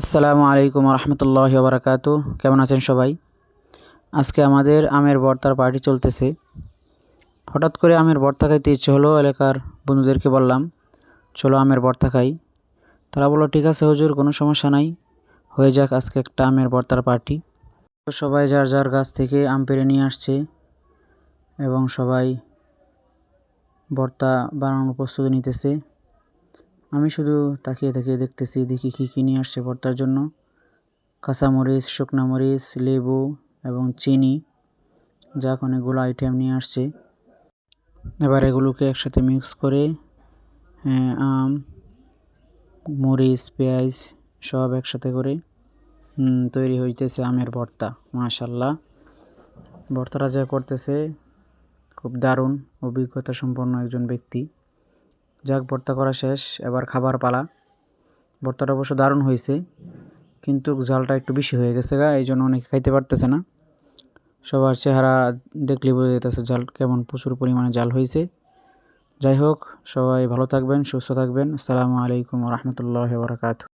আসসালামু আলাইকুম রহমতুল্লাহ বারাকাত কেমন আছেন সবাই? আজকে আমাদের আমের বর্তার পার্টি চলতেছে। হঠাৎ করে আমের ভর্তা খাইতে ইচ্ছে হলো, এলাকার বন্ধুদেরকে বললাম, চলো আমের ভর্তা খাই। তারা বলল, ঠিক আছে হুজুর, কোনো সমস্যা নাই। হয়ে যাক আজকে একটা আমের বর্তার পার্টি। সবাই যার যার গাছ থেকে আম পেরে নিয়ে আসছে এবং সবাই বর্তা বানানোর প্রস্তুতি নিতেছে। আমি শুধু তাকিয়ে তাকিয়ে দেখতেছি দেখি কী কী নিয়ে আসছে ভর্তার জন্য। কাঁচামরিচ শুকনা মরিচ লেবু এবং চিনি। যা অনেকগুলো আইটেম নিয়ে আসছে। এবার এগুলোকে একসাথে মিক্স করে হ্যাঁ, আম মরিচ পেঁয়াজ সব একসাথে করে তৈরি হইতেছে আমের ভর্তা মাশাল্লাহ ভর্তাটা যা করতেছে খুব দারুণ অভিজ্ঞতা সম্পন্ন একজন ব্যক্তি। যাক, ভর্তা করা শেষ, এবার খাবার পালা। ভর্তাটা অবশ্য দারুণ হয়েছে, কিন্তু ঝালটা একটু বেশি হয়ে গেছে গা, এই জন্য অনেকে খাইতে পারতেছে না। সবার চেহারা দেখলে বোঝা যেতেছে জাল কেমন, প্রচুর পরিমাণে জাল হয়েছে। যাই হোক, সবাই ভালো থাকবেন, সুস্থ থাকবেন। আসসালামু আলাইকুম রহমতুল্লাহ বরকাত